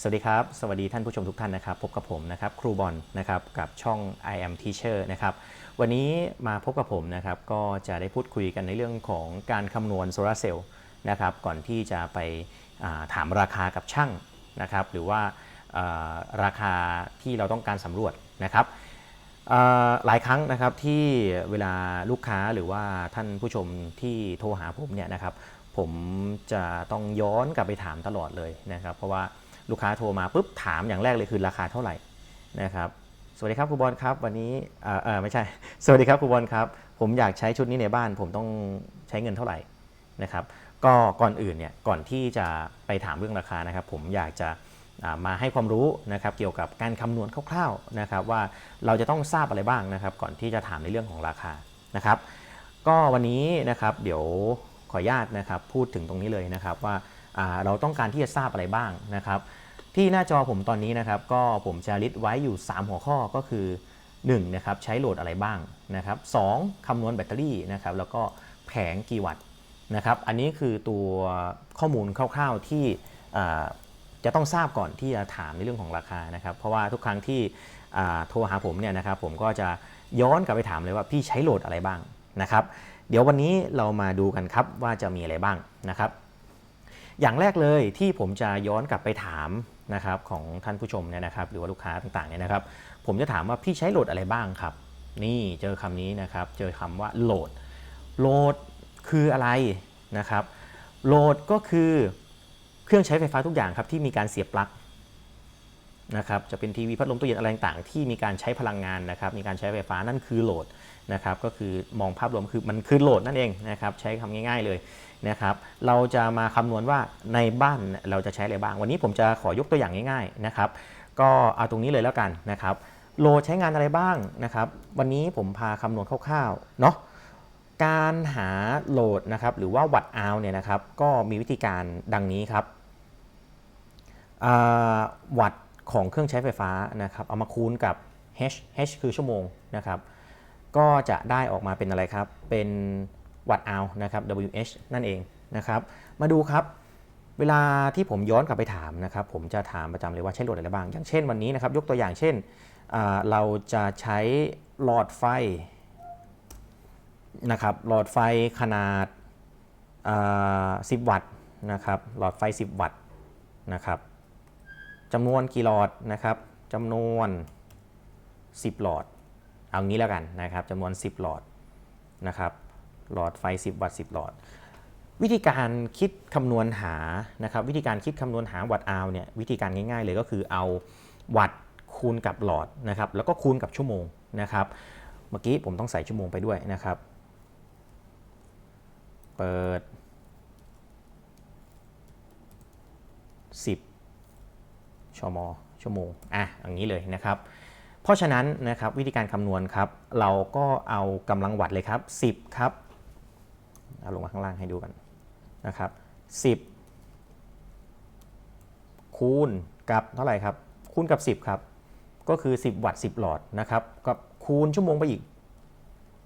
สวัสดีครับ สวัสดีท่านผู้ชมทุกท่านนะครับ พบกับผมนะครับครูบอลนะครับกับช่อง I am Teacher นะครับวันนี้มาพบกับผมนะครับก็จะได้พูดคุยกันในเรื่องของการคำนวณโซลาร์เซลล์นะครับก่อนที่จะไปาถามราคากับช่างนะครับหรือว่าาราคาที่เราต้องการสำรวจนะครับหลายครั้งนะครับที่เวลาลูกค้าหรือว่าท่านผู้ชมที่โทรหาผมเนี่ยนะครับผมจะต้องย้อนกลับไปถามตลอดเลยนะครับ เพราะว่า ลูกค้าโทรมาปุ๊บถามอย่างแรกเลยคือราคาเท่าไหร่นะครับสวัสดีครับครูบอลครับ วันนี้เออเออไม่ใช่ สวัสดีครับครูบอลครับ ผมอยากใช้ชุดนี้ในบ้าน ผมต้องใช้เงินเท่าไหร่นะครับ ก็ก่อนอื่นเนี่ยก่อนที่จะไปถามเรื่องราคานะครับ ผมอยากจะมาให้ความรู้นะครับเกี่ยวกับการคำนวณคร่าวๆนะครับ ว่าเราจะต้องทราบอะไรบ้างนะครับ ก่อนที่จะถามในเรื่องของราคานะครับ ก็วันนี้นะครับเดี๋ยวขออนุญาตนะครับพูดถึงตรงนี้เลยนะครับว่าเราต้องการที่จะทราบอะไรบ้างนะครับ ที่หน้าจอผมตอนนี้นะครับ ก็ผมจะลิสต์ไว้อยู่ 3 หัวข้อก็คือ1นะครับใช้โหลดอะไรบ้างนะครับสองคำนวณแบตเตอรี่นะครับแล้วก็แผงกี่วัตต์นะครับอันนี้คือตัวข้อมูลคร่าวๆที่จะต้องทราบก่อนที่จะถามในเรื่องของราคานะครับ เพราะว่าทุกครั้งที่โทรหาผมเนี่ยนะครับผมก็จะย้อนกลับไปถามเลยว่าพี่ใช้โหลดอะไรบ้างนะครับ เดี๋ยววันนี้เรามาดูกันครับว่าจะมีอะไรบ้างนะครับ อย่างแรกเลยที่ผมจะย้อนกลับไปถามนะครับของท่านผู้ชมเนี่ยนะครับหรือว่าลูกค้าต่างๆเนี่ยนะครับ ผมจะถามว่าพี่ใช้โหลดอะไรบ้างครับ นี่เจอคำนี้นะครับเจอคำว่าโหลดโหลดคืออะไรนะครับโหลดก็คือเครื่องใช้ไฟฟ้าทุกอย่างครับที่มีการเสียบปลั๊กนะครับจะเป็นทีวีพัดลมตู้เย็นอะไรต่างๆที่มีการใช้พลังงานนะครับมีการใช้ไฟฟ้านั่นคือโหลดนะครับก็คือมองภาพรวมคือมันคือโหลดนั่นเองนะครับใช้คำง่าย ๆเลย นะครับเราจะมาคำนวณว่าในบ้านเราจะใช้อะไรบ้าง วันนี้ผมจะขอยกตัวอย่างง่ายๆนะครับก็เอาตรงนี้เลยแล้วกันนะครับโหลดใช้งานอะไรบ้างนะครับวันนี้ผมพาคำนวณคร่าวๆเนาะการหาโหลดนะครับหรือว่าวัตต์อาวเนี่ยนะครับก็มีวิธีการดังนี้ครับวัตต์ของเครื่องใช้ไฟฟ้านะครับเอามาคูณกับ h h คือชั่วโมงนะครับก็จะได้ออกมาเป็นอะไรครับเป็น วัตต์อานะครับ WH นั่นเองนะครับ มาดูครับ เวลาที่ผมย้อนกลับไปถามนะครับ ผมจะถามประจำเลยว่าใช้โหลดอะไรบ้าง อย่างเช่นวันนี้นะครับ ยกตัวอย่างเช่น เราจะใช้หลอดไฟนะครับ หลอดไฟขนาด 10 วัตต์นะครับ หลอดไฟ 10 วัตต์นะครับจำนวนกี่หลอดนะครับจำนวน 10 หลอด เอางี้แล้วกันนะครับจำนวน 10 หลอดนะครับ หลอดไฟ 10 วัตต์ 10 หลอด วิธีการคิดคำนวณหานะครับวิธีการคิดคำนวณหาวัตต์อาวเนี่ยวิธีการง่ายๆ เลยก็คือเอาวัตต์คูณกับหลอดนะครับแล้วก็คูณกับชั่วโมงนะครับเมื่อกี้ผมต้องใส่ชั่วโมงไปด้วยนะครับ เปิด 10ชมชั่วโมงอะอย่างนี้เลยนะครับ เพราะฉะนั้นนะครับวิธีการคำนวณครับ เราก็เอากำลังวัตต์เลยครับ 10 ครับ เอาลงมาข้างล่างให้ดูกันนะครับ10 คูณกับเท่าไหร่ครับ คูณกับ 10 ครับ ก็คือ 10 วัตต์ 10 หลอดนะครับกับคูณชั่วโมงไปอีก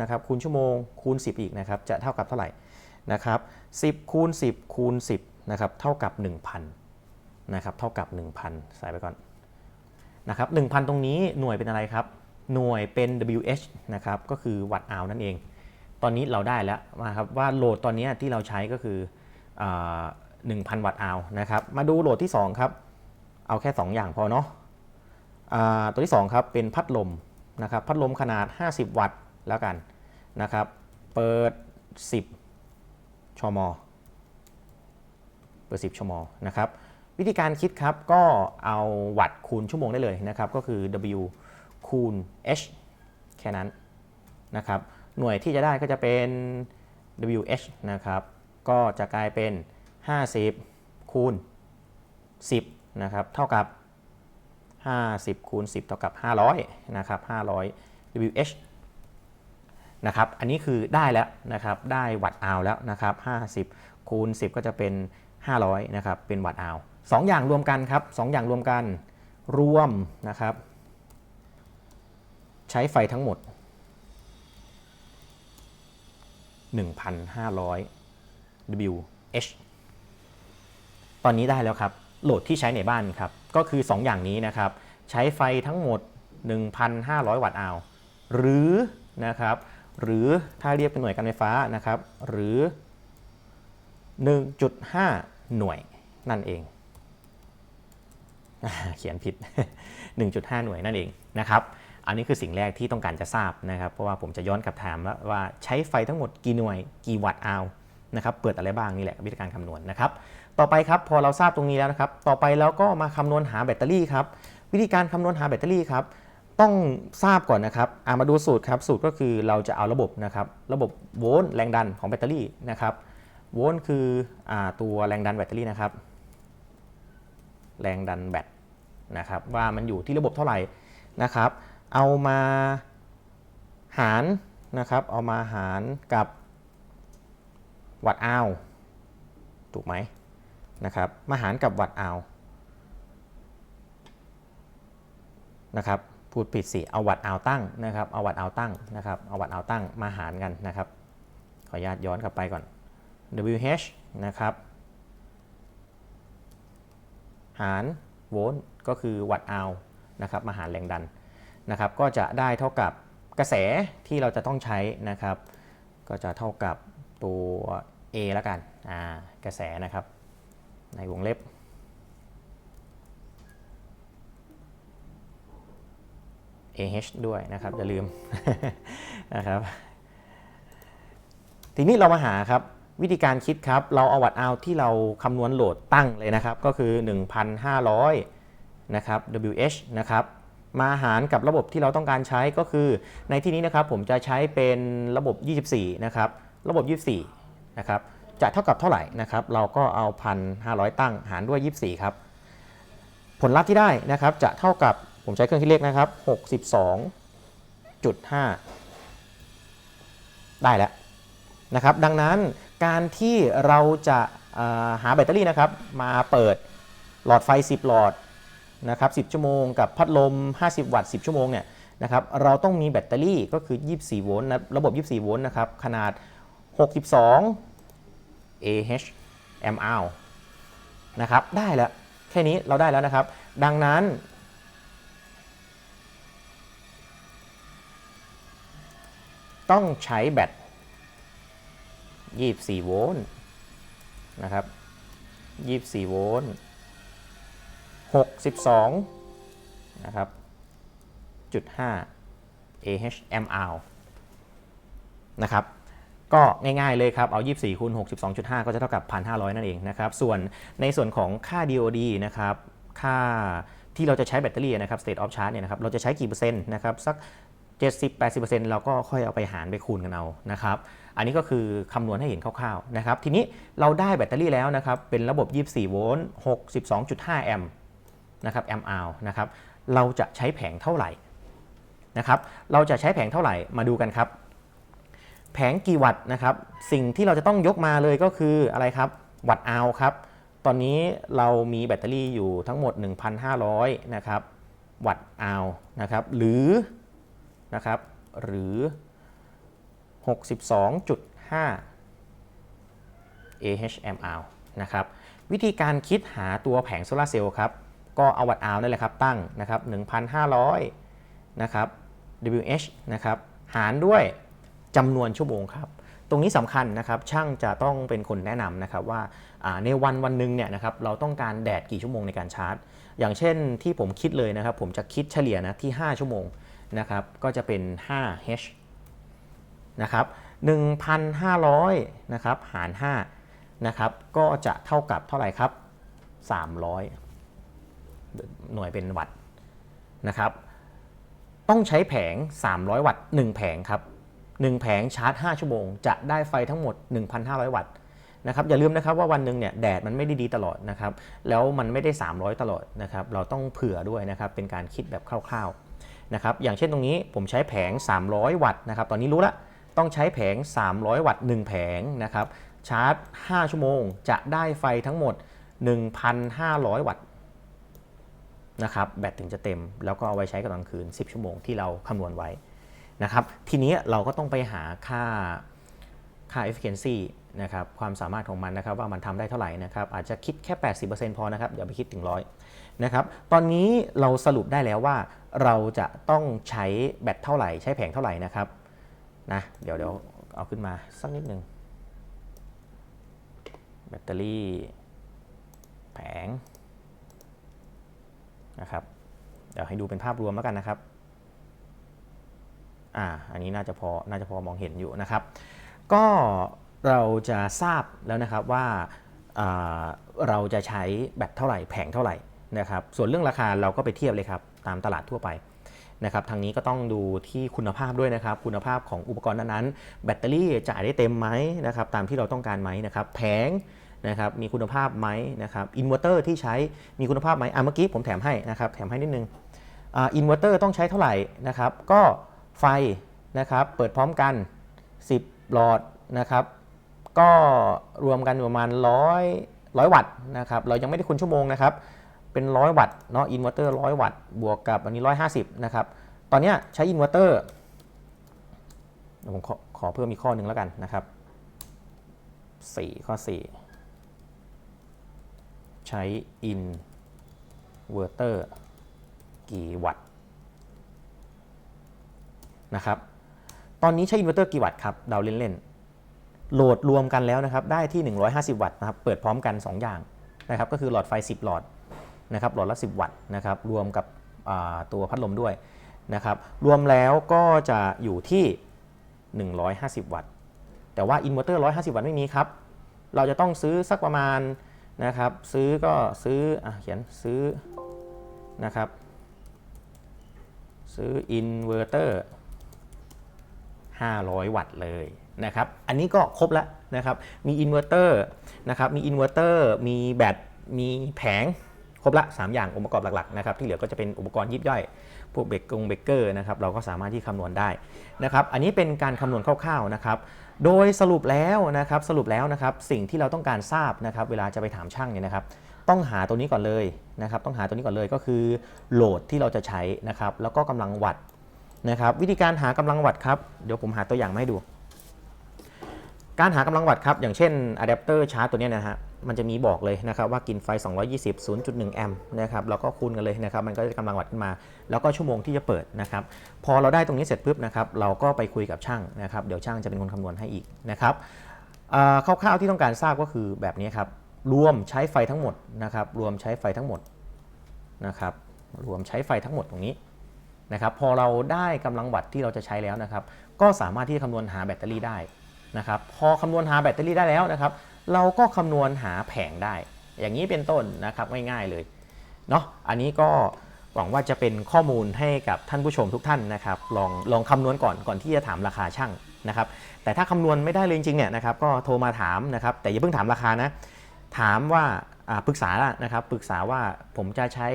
นะครับคูณชั่วโมงคูณ 10 อีกนะครับจะเท่ากับเท่าไหร่นะครับ10 คูณ 10 คูณ 10นะครับเท่ากับ 1,000นะครับเท่ากับ 1,000 ใส่ไปก่อนนะครับ1,000 ตรงนี้หน่วยเป็นอะไรครับ หน่วยเป็น WH นะครับก็คือวัตต์อาวนั่นเอง ตอนนี้เราได้แล้วนะครับว่าโหลดตอนนี้ที่เราใช้ก็คืออ1,000 วัตต์อาวนะครับมาดูโหลดที่ 2 ครับ เอาแค่ 2 อย่างพอเนาะตัวที่ 2 ครับ เป็นพัดลมนะครับพัดลมขนาด 50 วัตต์แล้วกันนะครับ เปิด 10 ชม เปิด 10 ชมนะครับ วิธีการคิดครับก็เอาวัตต์คูณชั่วโมงได้เลยนะครับ ก็คือ W คูณ H แค่นั้นนะครับ หน่วยที่จะได้ก็จะเป็น WH นะครับ ก็จะกลายเป็น 50 คูณ 10 นะครับ เท่ากับ 50 คูณ 10 เท่ากับ 500 นะครับ 500 WH นะครับ อันนี้คือได้แล้วนะครับ ได้วัตต์อาวแล้วนะครับ 50 คูณ 10 ก็จะเป็น 500 นะครับ เป็นวัตต์อาวสองอย่างรวมกันครับสองอย่างรวมกัน รวมนะครับ ใช้ไฟทั้งหมด 1,500 WH ตอนนี้ได้แล้วครับ โหลดที่ใช้ในบ้านครับ ก็คือ 2 อย่างนี้นะครับ ใช้ไฟทั้งหมด 1,500 วัตต์อาวหรือนะครับ หรือถ้าเรียกเป็นหน่วยการไฟฟ้านะครับ หรือ 1.5 หน่วยนั่นเอง เขียนผิด 1.5 หน่วยนั่นเองนะครับ อันนี้คือสิ่งแรกที่ต้องการจะทราบนะครับ เพราะว่าผมจะย้อนกลับถามว่าว่าใช้ไฟทั้งหมดกี่หน่วยกี่วัตต์เอานะครับเปิดอะไรบ้างนี่แหละวิธีการคำนวณนะครับ ต่อไปครับพอเราทราบตรงนี้แล้วนะครับ ต่อไปเราก็มาคำนวณหาแบตเตอรี่ครับ วิธีการคำนวณหาแบตเตอรี่ครับต้องทราบก่อนนะครับอามาดูสูตรครับสูตรก็คือเราจะเอาระบบนะครับระบบโวลต์แรงดันของแบตเตอรี่นะครับโวลต์คืออตัวแรงดันแบตเตอรี่นะครับ แรงดันแบตนะครับว่ามันอยู่ที่ระบบเท่าไหร่นะครับ เอามาหารนะครับ เอามาหารกับวัตต์อาวถูกไหมนะครับ มาหารกับวัตต์อาวนะครับ พูดผิดสิ เอาวัตต์อาวตั้งนะครับ เอาวัตต์อาวตั้งนะครับ เอาวัตต์อาวตั้งมาหารกันนะครับ ขออนุญาตย้อนกลับไปก่อน WH นะครับ หารโวลต์ก็คือวัตต์อาวนะครับ มาหารแรงดัน นะครับก็จะได้เท่ากับกระแสที่เราจะต้องใช้นะครับ ก็จะเท่ากับตัว A แล้วกันกระแสนะครับ ในวงเล็บ AH ด้วยนะครับอย่าลืมนะครับ ทีนี้เรามาหาครับวิธีการคิดครับ เราเอาวัตต์อาที่เราคำนวณโหลดตั้งเลยนะครับ ก็คือ 1,500 นะครับ WH นะครับ มาหารกับระบบที่เราต้องการใช้ก็คือ ในที่นี้นะครับผมจะใช้เป็นระบบ 24 นะครับ ระบบ 24 นะครับ จะเท่ากับเท่าไหร่นะครับ เราก็เอา 1,500 ตั้งหารด้วย 24 ครับ ผลลัพธ์ที่ได้นะครับจะเท่ากับผมใช้เครื่องคิดเลขนะครับ 62.5 ได้แล้วนะครับ ดังนั้นการที่เราจะเอ่อหาแบตเตอรี่นะครับ มาเปิดหลอดไฟ 10 หลอด นะครับ10 ชั่วโมงกับพัดลม 50 วัตต์ 10 ชั่วโมงเนี่ยนะครับเราต้องมีแบตเตอรี่ก็คือ 24 โวลต์นะระบบ 24 โวลต์นะครับขนาด 62 AH mAh นะครับได้แล้วแค่นี้เราได้แล้วนะครับ ดังนั้น ต้องใช้แบต 24 โวลต์นะครับ 24 โวลต์ 62นะครับจุด5 AH mAh นะครับก็ง่ายๆเลยครับ เอา 24คูณ62.5 ก็จะเท่ากับ 1,500 นั่นเองนะครับ ส่วนในส่วนของค่า DOD นะครับ ค่าที่เราจะใช้แบตเตอรี่นะครับ state of charge เนี่ยนะครับ เราจะใช้กี่เปอร์เซ็นต์นะครับ สัก 70-80%เราก็ค่อยเอาไปหารไปคูณกันเอานะครับ อันนี้ก็คือคำนวณให้เห็นคร่าวๆนะครับ ทีนี้เราได้แบตเตอรี่แล้วนะครับ เป็นระบบ 24 โวลต์ 62.5 แอมป์ นะครับแอมอาวนะครับเราจะใช้แผงเท่าไหร่นะครับเราจะใช้แผงเท่าไหร่มาดูกันครับ แผงกี่วัตต์นะครับสิ่งที่เราจะต้องยกมาเลยก็คืออะไรครับวัตต์อาวครับตอนนี้เรามีแบตเตอรี่อยู่ทั้งหมด 1,500นะครับวัตต์อาวนะครับหรือนะครับหรือ 62.5 AHMR นะครับวิธีการคิดหาตัวแผงโซลาร์เซลล์ครับ ก็เอาวัตต์อาวนั่นแหละครับตั้งนะครับ1,500นะครับ WH นะครับหารด้วยจำนวนชั่วโมงครับตรงนี้สำคัญนะครับช่างจะต้องเป็นคนแนะนำนะครับว่าอ่าในวันวันหนึ่งเนี่ยนะครับเราต้องการแดดกี่ชั่วโมงในการชาร์จ อย่างเช่นที่ผมคิดเลยนะครับ ผมจะคิดเฉลี่ยนะที่ 5 ชั่วโมงนะครับก็จะเป็น 5H นะครับ1,500นะครับหาร5นะครับก็จะเท่ากับเท่าไหร่ครับ 300 หน่วยเป็นวัตต์นะครับ ต้องใช้แผง 300 วัตต์ 1 แผงครับ 1 แผงชาร์จ 5 ชั่วโมง จะได้ไฟทั้งหมด 1,500 วัตต์นะครับอย่าลืมนะครับว่าวันหนึ่งเนี่ยแดดมันไม่ได้ดีตลอดนะครับแล้วมันไม่ได้ 300 ตลอดนะครับเราต้องเผื่อด้วยนะครับเป็นการคิดแบบคร่าวๆนะครับอย่างเช่นตรงนี้ผมใช้แผง 300 วัตต์นะครับตอนนี้รู้ละต้องใช้แผง 300 วัตต์ 1 แผงนะครับชาร์จ 5 ชั่วโมง จะได้ไฟทั้งหมด 1,500 วัตต์ นะครับแบตถึงจะเต็ม แล้วก็เอาไว้ใช้กับกลางคืน 10 ชั่วโมงที่เราคำนวณไว้นะครับทีนี้เราก็ต้องไปหาค่าค่า efficiency นะครับความสามารถของมันนะครับว่ามันทำได้เท่าไหร่นะครับอาจจะคิดแค่ 80%พอนะครับอย่าไปคิดถึงร้อยนะครับตอนนี้เราสรุปได้แล้วว่าเราจะต้องใช้แบตเท่าไหร่ ใช้แผงเท่าไหร่นะครับนะเดี๋ยวเดี๋ยวเอาขึ้นมาสักนิดหนึ่งแบตเตอรี่แผง นะครับเดี๋ยวให้ดูเป็นภาพรวมแล้วกันนะครับอ่าอันนี้น่าจะพอน่าจะพอมองเห็นอยู่นะครับ ก็เราจะทราบแล้วนะครับว่าาเราจะใช้แบตเท่าไหร่แผงเท่าไหร่นะครับส่วนเรื่องราคาเราก็ไปเทียบเลยครับตามตลาดทั่วไปนะครับทางนี้ก็ต้องดูที่คุณภาพด้วยนะครับ คุณภาพของอุปกรณ์นั้นๆแบตเตอรี่จ่ายได้เต็มไหมนะครับตามที่เราต้องการไหมนะครับแผง นะครับมีคุณภาพไหมนะครับอินเวอร์เตอร์ที่ใช้มีคุณภาพไหมอะเมื่อกี้ผมแถมให้นะครับแถมให้นิดนึงอินเวอร์เตอร์ต้องใช้เท่าไหร่นะครับก็ไฟนะครับเปิดพร้อมกัน 10 หลอดนะครับก็รวมกันอยู่ประมาณ 100 100 วัตต์นะครับเรายังไม่ได้คูณชั่วโมงนะครับเป็น 100 วัตต์เนาะอินเวอร์เตอร์ 100 วัตต์บวกกับอันนี้ 150 นะครับตอนนี้ใช้อินเวอร์เตอร์ผมขอขอเพิ่มอีกข้อหนึ่งแล้วกันนะครับ 4 ข้อ 4 ใช้อินเวอร์เตอร์กี่วัตต์นะครับ ตอนนี้ใช้อินเวอร์เตอร์กี่วัตต์ครับ เดาเล่นๆ โหลดรวมกันแล้วนะครับ ได้ที่ 150 วัตต์นะครับ เปิดพร้อมกัน 2 อย่างนะครับ ก็คือหลอดไฟ 10 หลอดนะครับ หลอดละ 10 วัตต์นะครับ รวมกับตัวพัดลมด้วยนะครับ รวมแล้วก็จะอยู่ที่ 150 วัตต์ แต่ว่าอินเวอร์เตอร์ 150 วัตต์ไม่มีครับ เราจะต้องซื้อสักประมาณ นะครับ ซื้อก็ซื้ออะเขียนซื้อนะครับ ซื้ออินเวอร์เตอร์500 วัตต์เลยนะครับ อันนี้ก็ครบแล้วนะครับ มีอินเวอร์เตอร์นะครับ มีอินเวอร์เตอร์ มีแบต มีแผง ครบละ 3 อย่างองค์ประกอบหลักๆนะครับ ที่เหลือก็จะเป็นอุปกรณ์ยิบย่อย พวกเบรกกงเบรกเกอร์นะครับ เราก็สามารถที่คำนวณได้นะครับ อันนี้เป็นการคำนวณคร่าวๆนะครับ โดยสรุปแล้วนะครับสรุปแล้วนะครับสิ่งที่เราต้องการทราบนะครับเวลาจะไปถามช่างเนี่ยนะครับต้องหาตัวนี้ก่อนเลยนะครับต้องหาตัวนี้ก่อนเลยก็คือโหลดที่เราจะใช้นะครับแล้วก็กำลังวัดนะครับวิธีการหากำลังวัดครับเดี๋ยวผมหาตัวอย่างมาให้ดู การหากำลังวัตต์ครับ อย่างเช่นอะแดปเตอร์ชาร์จตัวนี้นะฮะ มันจะมีบอกเลยนะครับว่ากินไฟ 220 0.1 แอมป์นะครับเราก็คูณกันเลยนะครับ มันก็จะกำลังวัตต์ขึ้นมา แล้วก็ชั่วโมงที่จะเปิดนะครับ พอเราได้ตรงนี้เสร็จปุ๊บนะครับ เราก็ไปคุยกับช่างนะครับ เดี๋ยวช่างจะเป็นคนคำนวณให้อีกนะครับคร่าวๆที่ต้องการทราบก็คือแบบนี้ครับ รวมใช้ไฟทั้งหมดนะครับ รวมใช้ไฟทั้งหมดนะครับ รวมใช้ไฟทั้งหมดตรงนี้นะครับ พอเราได้กำลังวัตต์ที่เราจะใช้แล้วนะครับ ก็สามารถที่จะคำนวณหาแบตเตอรี่ได้ นะครับพอคำนวณหาแบตเตอรี่ได้แล้วนะครับ เราก็คำนวณหาแผงได้ อย่างนี้เป็นต้นนะครับง่ายๆเลยเนาะอันนี้ก็หวังว่าจะเป็นข้อมูลให้กับท่านผู้ชมทุกท่านนะครับ ลองลองคำนวณก่อนก่อนที่จะถามราคาช่างนะครับ แต่ถ้าคำนวณไม่ได้เลยจริงๆเนี่ยนะครับก็โทรมาถามนะครับ แต่อย่าเพิ่งถามราคานะ ถามว่าปรึกษาละนะครับปรึกษาว่าผมจะใช้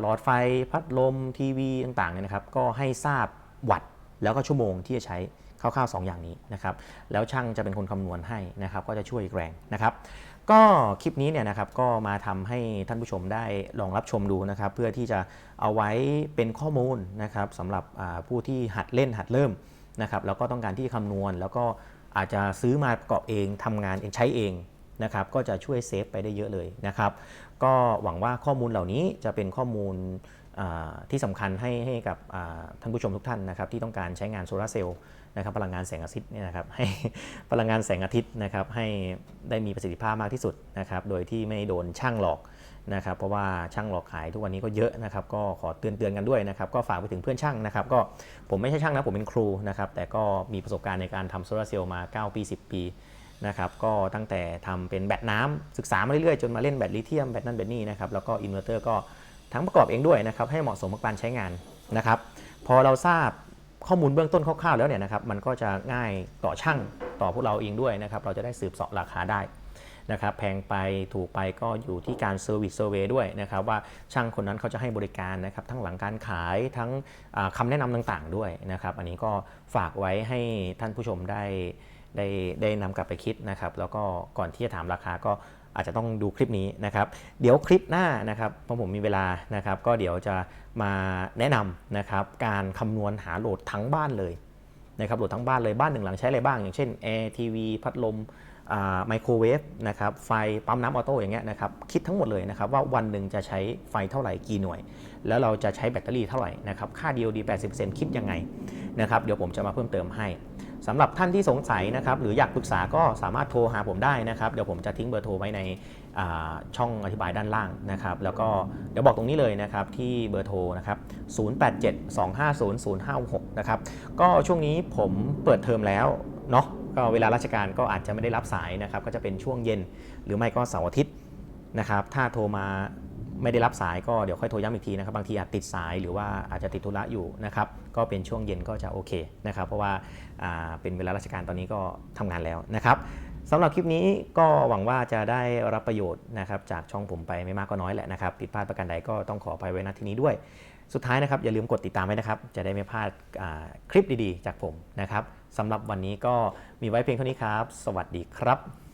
หลอดไฟพัดลมทีวีต่างๆเนี่ยนะครับ ก็ให้ทราบวัตต์แล้วก็ชั่วโมงที่จะใช้ คร่าวๆ2อย่างนี้นะครับแล้วช่างจะเป็นคนคำนวณให้นะครับก็จะช่วยอีกแรงนะครับก็คลิปนี้เนี่ยนะครับก็มาทำให้ท่านผู้ชมได้ลองรับชมดูนะครับเพื่อที่จะเอาไว้เป็นข้อมูลนะครับสำหรับผู้ที่หัดเล่นหัดเริ่มนะครับแล้วก็ต้องการที่จะคำนวณ แล้วก็อาจจะซื้อมาประกอบเองทำงานเองใช้เองนะครับก็จะช่วยเซฟไปได้เยอะเลยนะครับก็หวังว่าข้อมูลเหล่านี้จะเป็นข้อมูลที่สำคัญให้ให้กับท่านผู้ชมทุกท่านนะครับที่ต้องการใช้งานโซลาร์เซลล์ นะครับพลังงานแสงอาทิตย์เนี่ยนะครับให้พลังงานแสงอาทิตย์นะครับให้ได้มีประสิทธิภาพมากที่สุดนะครับโดยที่ไม่โดนช่างหลอกนะครับเพราะว่าช่างหลอกขายทุกวันนี้ก็เยอะนะครับก็ขอเตือนเตือนๆกันด้วยนะครับก็ฝากไปถึงเพื่อนช่างนะครับก็ผมไม่ใช่ช่างนะผมเป็นครูนะครับแต่ก็มีประสบการณ์ในการทำโซลาร์เซลล์มา 9 ปี 10 ปีนะครับก็ตั้งแต่ทำเป็นแบตน้ำศึกษามาเรื่อยๆ จนมาเล่นแบตลิเธียมแบตนั่นแบตนี่นะครับแล้วก็อินเวอร์เตอร์ก็ทั้งประกอบเองด้วยนะครับให้เหมาะสมกับการใช้งานนะครับพอเราทราบ ข้อมูลเบื้องต้นคร่าวๆแล้วเนี่ยนะครับมันก็จะง่ายต่อช่างต่อพวกเราเองด้วยนะครับเราจะได้สืบเสาะราคาได้นะครับแพงไปถูกไปก็อยู่ที่การเซอร์วิสเซอร์เวยด้วยนะครับว่าช่างคนนั้นเขาจะให้บริการนะครับทั้งหลังการขายทั้งอ่าคำแนะนำต่างๆด้วยนะครับ อันนี้ก็ฝากไว้ให้ท่านผู้ชมได้ได้ได้นำกลับไปคิดนะครับ แล้วก็ก่อนที่จะถามราคาก็ อาจจะต้องดูคลิปนี้นะครับ เดี๋ยวคลิปหน้านะครับเพราะผมมีเวลานะครับ ก็เดี๋ยวจะมาแนะนำนะครับการคำนวณหาโหลดทั้งบ้านเลยนะครับโหลดทั้งบ้านเลยบ้านหนึ่งหลังใช้อะไรบ้าง อย่างเช่นแอร์ทีวีพัดลมไมโครเวฟนะครับไฟปั๊มน้ำออโต้อย่างเงี้ยนะครับคิดทั้งหมดเลยนะครับว่าวันหนึ่งจะใช้ไฟเท่าไหร่กี่หน่วย แล้วเราจะใช้แบตเตอรี่เท่าไหร่นะครับค่า DOD 80%คิดยังไงนะครับเดี๋ยวผมจะมาเพิ่มเติมให้ สำหรับท่านที่สงสัยนะครับหรืออยากปรึกษาก็สามารถโทรหาผมได้นะครับเดี๋ยวผมจะทิ้งเบอร์โทรไว้ในช่องอธิบายด้านล่างนะครับแล้วก็เดี๋ยวบอกตรงนี้เลยนะครับที่เบอร์โทรนะครับ0872500566นะครับก็ช่วงนี้ผมเปิดเทอมแล้วเนาะก็เวลาราชการก็อาจจะไม่ได้รับสายนะครับก็จะเป็นช่วงเย็นหรือไม่ก็เสาร์อาทิตย์นะครับถ้าโทรมา ไม่ได้รับสายก็เดี๋ยวค่อยโทรย้ำอีกทีนะครับบางทีอาจติดสายหรือว่าอาจจะติดธุระอยู่นะครับก็เป็นช่วงเย็นก็จะโอเคนะครับเพราะว่าาเป็นเวลาราชการตอนนี้ก็ทำงานแล้วนะครับสำหรับคลิปนี้ก็หวังว่าจะได้รับประโยชน์นะครับจากช่องผมไปไม่มากก็น้อยแหละนะครับผิดพลาดประการใดก็ต้องขออภัยไว้ณที่นี้ด้วย สุดท้ายนะครับอย่าลืมกดติดตามไว้นะครับ จะได้ไม่พลาดคลิปดีๆ จากผมนะครับสำหรับวันนี้ก็มีไว้เพียงเท่านี้ครับ สวัสดีครับ